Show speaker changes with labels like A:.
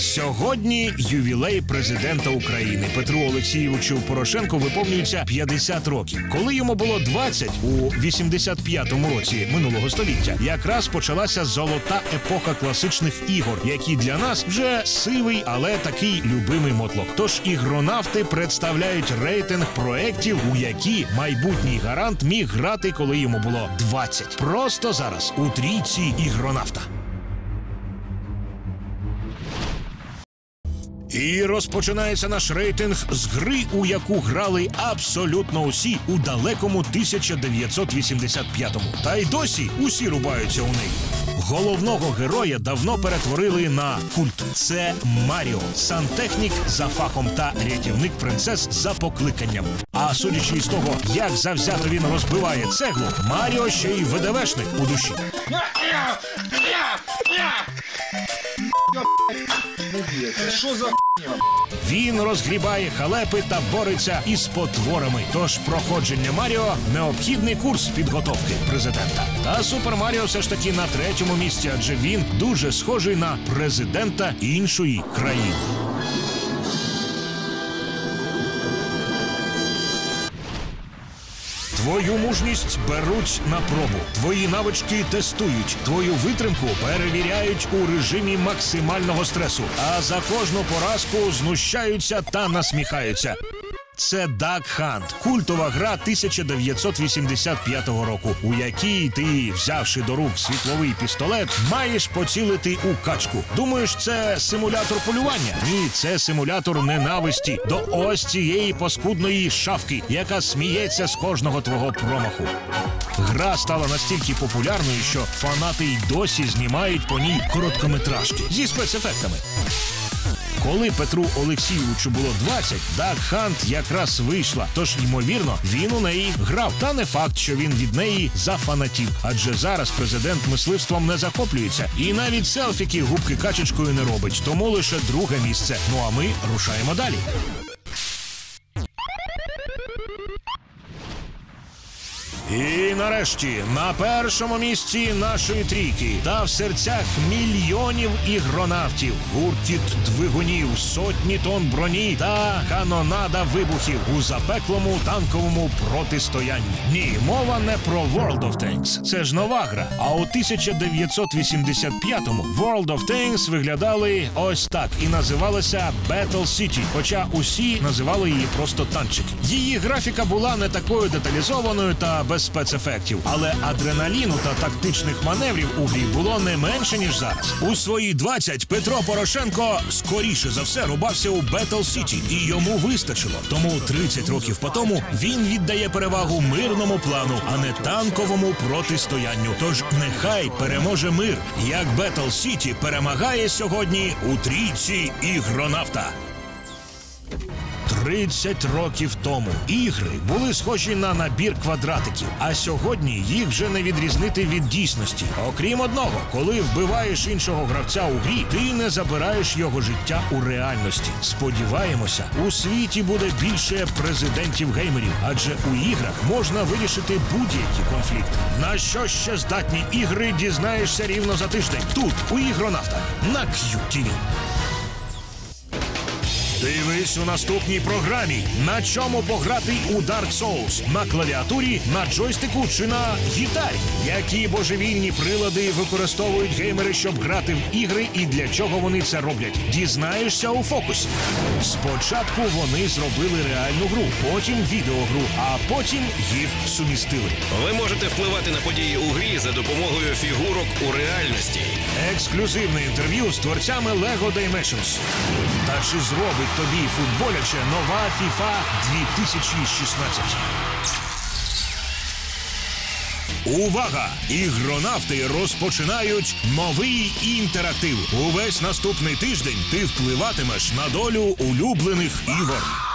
A: Сьогодні ювілей президента України Петру Олексійовичу Порошенку виповнюється 50 років. Коли йому було 20, у 85-му році минулого століття, якраз почалася золота епоха класичних ігор, які для нас вже сивий, але такий любимий мотлох. Тож ігронавти представляють рейтинг проєктів, у які майбутній гарант міг грати, коли йому було 20. Просто зараз у трійці ігронавта. І розпочинається наш рейтинг з гри, у яку грали абсолютно усі у далекому 1985-му. Та й досі усі рубаються у неї. Головного героя давно перетворили на культ. Це Маріо, сантехнік за фахом та рятівник принцес за покликанням. А судячи із того, як завзято він розбиває цеглу, Маріо ще й ВДВшник у душі.
B: Що за
A: Він розгрібає халепи та бореться із потворами. Тож проходження Маріо необхідний курс підготовки президента. Та Супер Маріо все ж таки на третьому місці, адже він дуже схожий на президента іншої країни. Твою мужність беруть на пробу, твої навички тестують, твою витримку перевіряють у режимі максимального стресу. А за кожну поразку знущаються та насміхаються. Це Duck Hunt, культова гра 1985 року, у якій ти, взявши до рук світловий пістолет, маєш поцілити у качку. Думаєш, це симулятор полювання? Ні, це симулятор ненависті до ось цієї паскудної шавки, яка сміється з кожного твого промаху. Гра стала настільки популярною, що фанати й досі знімають по ній короткометражки зі спецефектами. Коли Петру Олексійовичу було 20, Даг Хант якраз вийшла. Тож, ймовірно, він у неї грав. Та не факт, що він від неї зафанатів. Адже зараз президент мисливством не захоплюється. І навіть селфіки губки качечкою не робить. Тому лише друге місце. Ну а ми рушаємо далі. Нарешті на першому місці нашої трійки та в серцях мільйонів ігронавтів, гуртіт двигунів, сотні тонн броні та канонада вибухів у запеклому танковому протистоянні. Ні, мова не про World of Tanks. Це ж нова гра. А у 1985-му World of Tanks виглядали ось так і називалася Battle City. Хоча усі називали її просто танчики. Її графіка була не такою деталізованою та без спецефектів, але адреналіну та тактичних маневрів у грі було не менше ніж зараз. У свої 20 Петро Порошенко скоріше за все рубався у Battle City, і йому вистачило. Тому 30 років по тому він віддає перевагу мирному плану, а не танковому протистоянню. Тож нехай переможе мир, як Battle City перемагає сьогодні у трійці ігронавта. 30 років тому ігри були схожі на набір квадратиків, а сьогодні їх вже не відрізнити від дійсності. Окрім одного, коли вбиваєш іншого гравця у грі, ти не забираєш його життя у реальності. Сподіваємося, у світі буде більше президентів геймерів, адже у іграх можна вирішити будь-які конфлікти. На що ще здатні ігри дізнаєшся рівно за тиждень тут, у ігронавтах, на QTV. Дивись у наступній програмі, на чому пограти у Dark Souls на клавіатурі, на джойстику чи на гітарі. Які божевільні прилади використовують геймери, щоб грати в ігри, і для чого вони це роблять? Дізнаєшся у фокусі. Спочатку вони зробили реальну гру, потім відеогру, а потім їх сумістили.
C: Ви можете впливати на події у грі за допомогою фігурок у реальності.
A: Ексклюзивне інтерв'ю з творцями Lego Dimensions. Та чи зробить тобі футболяче нова FIFA 2016? Увага! Ігронавти розпочинають новий інтерактив. Увесь наступний тиждень ти впливатимеш на долю улюблених ігор.